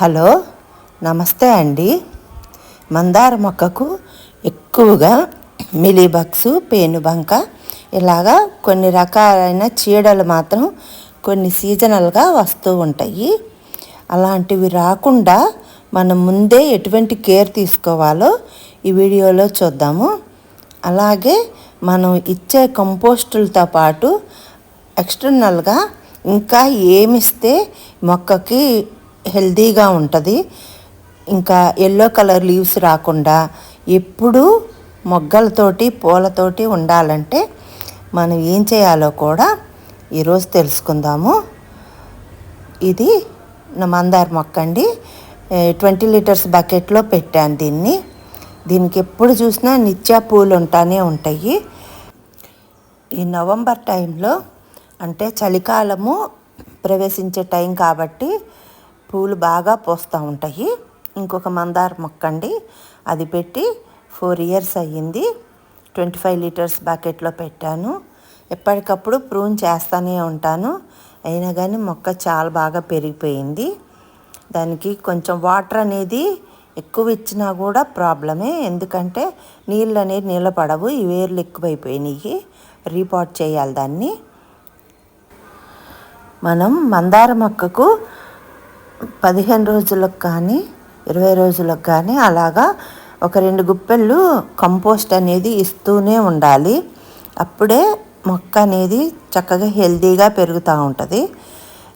Hello నమస్తే అండి. మందార మొక్కకు ఎక్కువగా మిలీబగ్స్ పేనుబంక ఇలాగా కొన్ని రకాలైన చీడలు మాత్రం కొన్ని సీజనల్గా వస్తూ ఉంటాయి. అలాంటివి రాకుండా మనం ముందే ఎటువంటి కేర్ తీసుకోవాలో ఈ వీడియోలో చూద్దాము. అలాగే మనం ఇచ్చే కంపోస్టులతో పాటు ఎక్స్టర్నల్గా ఇంకా ఏమిస్తే మొక్కకి హెల్దీగా ఉంటుంది. ఇంకా ఎల్లో కలర్ లీవ్స్ రాకుండా ఎప్పుడూ మొగ్గలతోటి పూలతోటి ఉండాలంటే మనం ఏం చేయాలో కూడా ఈరోజు తెలుసుకుందాము. ఇది నా మందార మొక్క అండి. ట్వంటీ లీటర్స్ బకెట్లో పెట్టాను దీన్ని. దీనికి ఎప్పుడు చూసినా నిత్య పూలు ఉంటానే ఉంటాయి. ఈ నవంబర్ టైంలో అంటే చలికాలము ప్రవేశించే టైం కాబట్టి పూలు బాగా పోస్తూ ఉంటాయి. ఇంకొక మందార మొక్క అండి. అది పెట్టి ఫోర్ ఇయర్స్ అయ్యింది. ట్వంటీ ఫైవ్ లీటర్స్ బకెట్లో పెట్టాను. ఎప్పటికప్పుడు ప్రూన్ చేస్తూనే ఉంటాను. అయినా కానీ మొక్క చాలా బాగా పెరిగిపోయింది. దానికి కొంచెం వాటర్ అనేది ఎక్కువ ఇచ్చినా కూడా ప్రాబ్లమే. ఎందుకంటే నీళ్ళు అనేది నిలబడవు ఈ వేర్లు ఎక్కువైపోయినాయి. రీపాట్ చేయాలి దాన్ని. మనం మందార మొక్కకు పదిహేను రోజులకు కానీ ఇరవై రోజులకు కానీ అలాగా ఒక రెండు గుప్పెళ్ళు కంపోస్ట్ అనేది ఇస్తూనే ఉండాలి. అప్పుడే మొక్క అనేది చక్కగా హెల్తీగా పెరుగుతూ ఉంటుంది.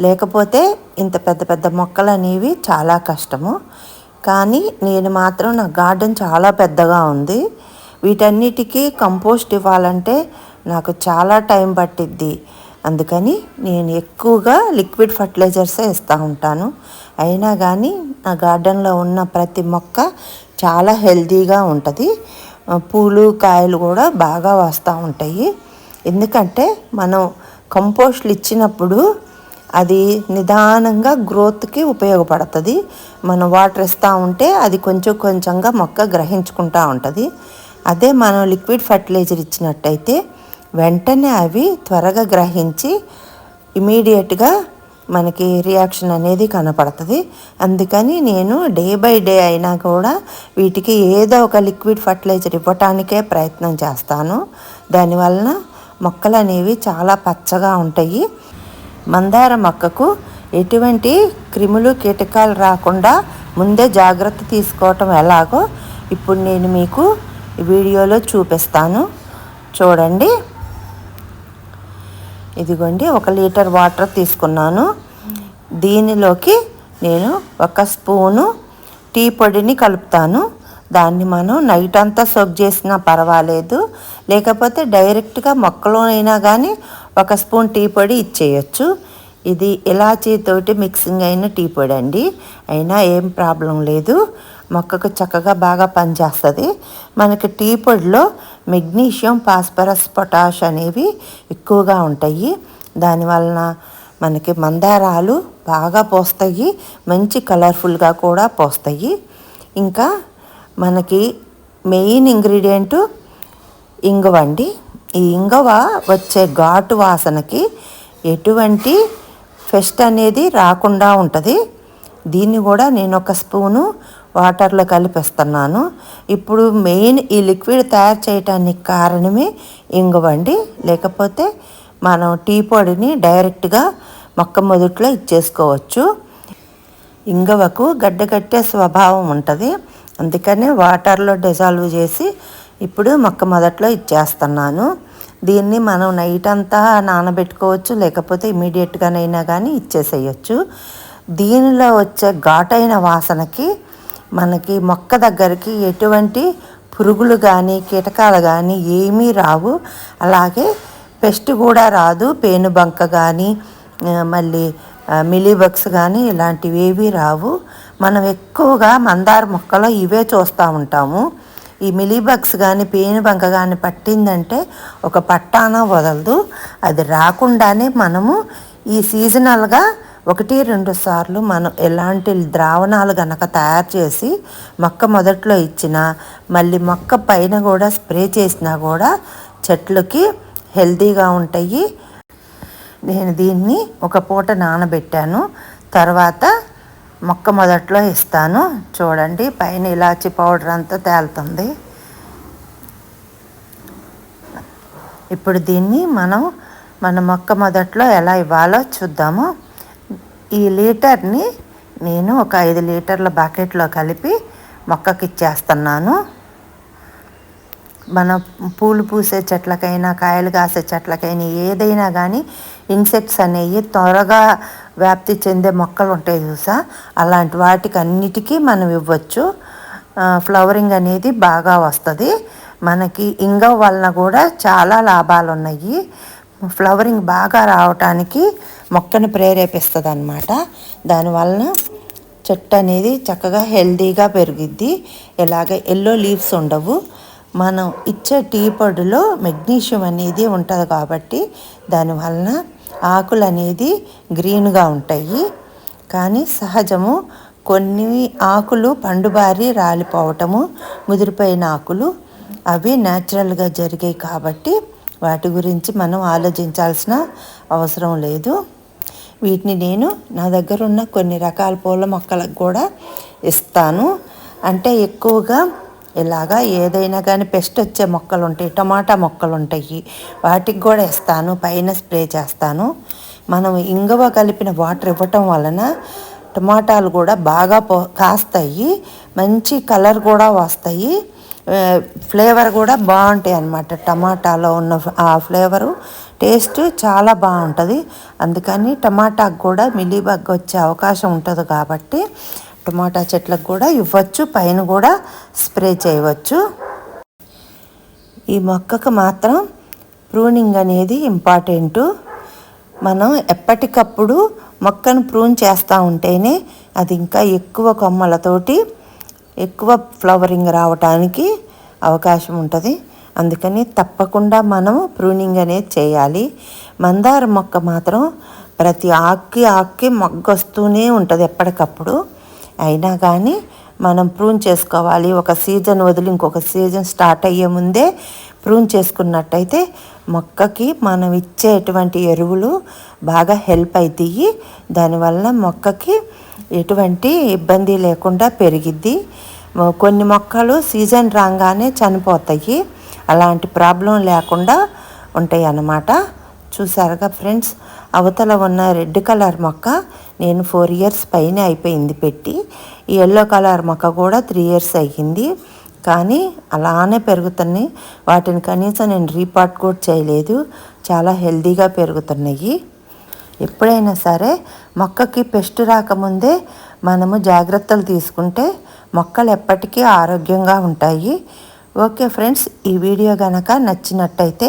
లేకపోతే ఇంత పెద్ద పెద్ద మొక్కలు అనేవి చాలా కష్టము. కానీ నేను మాత్రం నా గార్డెన్ చాలా పెద్దగా ఉంది. వీటన్నిటికీ కంపోస్ట్ ఇవ్వాలంటే నాకు చాలా టైం పట్టిద్ది. అందుకని నేను ఎక్కువగా లిక్విడ్ ఫర్టిలైజర్సే ఇస్తూ ఉంటాను. అయినా కానీ నా గార్డెన్లో ఉన్న ప్రతి మొక్క చాలా హెల్తీగా ఉంటుంది. పూలు కాయలు కూడా బాగా వస్తూ ఉంటాయి. ఎందుకంటే మనం కంపోస్ట్లు ఇచ్చినప్పుడు అది నిదానంగా గ్రోత్కి ఉపయోగపడుతుంది. మనం వాటర్ ఇస్తూ ఉంటే అది కొంచెం కొంచెంగా మొక్క గ్రహించుకుంటూ ఉంటుంది. అదే మనం లిక్విడ్ ఫర్టిలైజర్ ఇచ్చినట్టయితే వెంటనే అవి త్వరగా గ్రహించి ఇమీడియట్గా మనకి రియాక్షన్ అనేది కనపడుతుంది. అందుకని నేను డే బై డే అయినా కూడా వీటికి ఏదో ఒక లిక్విడ్ ఫర్టిలైజర్ ఇవ్వటానికే ప్రయత్నం చేస్తాను. దానివలన మొక్కలు అనేవి చాలా పచ్చగా ఉంటాయి. మందార మొక్కకు ఎటువంటి క్రిములు కీటకాలు రాకుండా ముందే జాగ్రత్త తీసుకోవటం ఎలాగో ఇప్పుడు నేను మీకు వీడియోలో చూపిస్తాను. చూడండి. ఇదిగోండి ఒక లీటర్ వాటర్ తీసుకున్నాను. దీనిలోకి నేను ఒక స్పూను టీ పొడిని కలుపుతాను. దాన్ని మనం నైట్ అంతా సోక్ చేసినా పర్వాలేదు. లేకపోతే డైరెక్ట్గా మొక్కలోనైనా కానీ ఒక స్పూన్ టీ పొడి ఇచ్చేయచ్చు. ఇది ఇలాచీతోటి మిక్సింగ్ అయిన టీ పొడి అండి. అయినా ఏం ప్రాబ్లం లేదు. మొక్కకు చక్కగా బాగా పనిచేస్తుంది. మనకి టీ పొడిలో మెగ్నీషియం ఫాస్ఫరస్ పొటాష్ అనేవి ఎక్కువగా ఉంటాయి. దానివలన మనకి మందారాలు బాగా పోస్తాయి. మంచి కలర్ఫుల్గా కూడా పోస్తాయి. ఇంకా మనకి మెయిన్ ఇంగ్రీడియంటు ఇంగువ అండి. ఈ ఇంగువ వచ్చే ఘాటు వాసనకి ఎటువంటి ఫెస్ట్ అనేది రాకుండా ఉంటుంది. దీన్ని కూడా నేను ఒక స్పూను వాటర్లో కలిపిస్తున్నాను. ఇప్పుడు మెయిన్ ఈ లిక్విడ్ తయారు చేయటానికి కారణమే ఇంగువండి లేకపోతే మనం టీ పొడిని డైరెక్ట్గా మొక్క మొదట్లో ఇచ్చేసుకోవచ్చు. ఇంగవకు గడ్డగట్టే స్వభావం ఉంటుంది. అందుకనే వాటర్లో డిజాల్వ్ చేసి ఇప్పుడు మొక్క మొదట్లో ఇచ్చేస్తున్నాను. దీన్ని మనం నైట్ అంతా నానబెట్టుకోవచ్చు లేకపోతే ఇమీడియట్గానైనా కానీ ఇచ్చేసేయచ్చు. దీనిలో వచ్చే ఘాటైన వాసనకి మనకి మొక్క దగ్గరికి ఎటువంటి పురుగులు కానీ కీటకాలు కానీ ఏమీ రావు. అలాగే పెస్ట్ కూడా రాదు పేనుబంక కానీ మళ్ళీ మిలీబగ్స్ కానీ ఇలాంటివి ఏవి రావు. మనం ఎక్కువగా మందార మొక్కలో ఇవే చూస్తూ ఉంటాము. ఈ మిలీబగ్స్ కానీ పేనుబంక కానీ పట్టిందంటే ఒక పట్టాన వదలదు. అది రాకుండానే మనము ఈ సీజనల్గా ఒకటి రెండు సార్లు మనం ఎలాంటి ద్రావణాలు గనక తయారు చేసి మొక్క మొదట్లో ఇచ్చిన మళ్ళీ మొక్క పైన కూడా స్ప్రే చేసినా కూడా చెట్లకి హెల్తీగా ఉంటాయి. నేను దీన్ని ఒక పూట నానబెట్టాను. తర్వాత మొక్క మొదట్లో ఇస్తాను. చూడండి పైన ఇలాచి పౌడర్ అంతా తేలుతుంది. ఇప్పుడు దీన్ని మనం మన మొక్క మొదట్లో ఎలా ఇవ్వాలో చూద్దాము. ఈ లీటర్ని నేను ఒక ఐదు లీటర్ల బకెట్లో కలిపి మొక్కకి ఇచ్చేస్తున్నాను. మన పూలు పూసే చెట్లకైనా కాయలు కాసే చెట్లకైనా ఏదైనా కానీ ఇన్సెక్ట్స్ అనేవి త్వరగా వ్యాప్తి చెందే మొక్కలు ఉంటాయి చూసా. అలాంటి వాటికి అన్నిటికీ మనం ఇవ్వచ్చు. ఫ్లవరింగ్ అనేది బాగా వస్తుంది. మనకి ఇంగ వలన కూడా చాలా లాభాలు ఉన్నాయి ఫ్లవరింగ్ బాగా రావటానికి మొక్కను ప్రేరేపిస్తుంది అనమాట దానివలన చెట్టు అనేది చక్కగా హెల్దీగా పెరిగిద్ది. ఇలాగ ఎల్లో లీవ్స్ ఉండవు. మనం ఇచ్చే టీ పొడిలో మెగ్నీషియం అనేది ఉంటుంది కాబట్టి దానివలన ఆకులు అనేది గ్రీన్గా ఉంటాయి. కానీ సహజము కొన్ని ఆకులు పండుబారి రాలిపోవటము ముదిరిపోయిన ఆకులు అవి న్యాచురల్గా జరిగాయి కాబట్టి వాటి గురించి మనం ఆలోచించాల్సిన అవసరం లేదు. వీటిని నేను నా దగ్గర ఉన్న కొన్ని రకాల పూల మొక్కలకు కూడా ఇస్తాను. అంటే ఎక్కువగా ఇలాగా ఏదైనా కానీ పెస్ట్ వచ్చే మొక్కలు ఉంటాయి టమాటా మొక్కలు ఉంటాయి వాటికి కూడా ఇస్తాను పైన స్ప్రే చేస్తాను. మనం ఇంగవ కలిపిన వాటర్ ఇవ్వటం వలన టమాటాలు కూడా బాగా పో కాస్తాయి. మంచి కలర్ కూడా వస్తాయి. ఫ్లేవర్ కూడా బాగుంటాయి అన్నమాట. టమాటాలో ఉన్న ఆ ఫ్లేవరు టేస్ట్ చాలా బాగుంటుంది. అందుకని టమాటాకు కూడా మిలీబగ్ వచ్చే అవకాశం ఉంటుంది కాబట్టి టమాటా చెట్లకు కూడా ఇవ్వచ్చు పైన కూడా స్ప్రే చేయవచ్చు. ఈ మొక్కకు మాత్రం ప్రూనింగ్ అనేది ఇంపార్టెంటు. మనం ఎప్పటికప్పుడు మొక్కను ప్రూన్ చేస్తూ ఉంటేనే అది ఇంకా ఎక్కువ కొమ్మలతోటి ఎక్కువ ఫ్లవరింగ్ రావటానికి అవకాశం ఉంటుంది. అందుకని తప్పకుండా మనం ప్రూనింగ్ అనేది చేయాలి. మందార మొక్క మాత్రం ప్రతి ఆక్కి ఆక్కి మొగ్గొస్తూనే ఉంటుంది ఎప్పటికప్పుడు. అయినా కానీ మనం ప్రూన్ చేసుకోవాలి. ఒక సీజన్ వదిలి ఇంకొక సీజన్ స్టార్ట్ అయ్యే ముందే ప్రూన్ చేసుకున్నట్టయితే మొక్కకి మనం ఇచ్చేటువంటి ఎరువులు బాగా హెల్ప్ అవుతాయి దానివల్ల మొక్కకి ఎటువంటి ఇబ్బంది లేకుండా పెరిగిద్ది. కొన్ని మొక్కలు సీజన్ రాగానే చనిపోతాయి. అలాంటి ప్రాబ్లం లేకుండా ఉంటాయి అన్నమాట చూసారుగా ఫ్రెండ్స్? అవతల ఉన్న రెడ్ కలర్ మొక్క నేను ఫోర్ ఇయర్స్ పైన అయిపోయింది పెట్టి. ఈ ఎల్లో కలర్ మొక్క కూడా త్రీ ఇయర్స్ అయ్యింది. కానీ అలానే పెరుగుతున్నాయి. వాటిని కనీసం నేను రీపాట్ కూడా చేయలేదు. చాలా హెల్దీగా పెరుగుతున్నాయి. ఎప్పుడైనా సరే మొక్కకి పెస్ట్ రాకముందే మనము జాగ్రత్తలు తీసుకుంటే మొక్కలు ఎప్పటికీ ఆరోగ్యంగా ఉంటాయి. ఓకే ఫ్రెండ్స్ ఈ వీడియో కనుక నచ్చినట్టయితే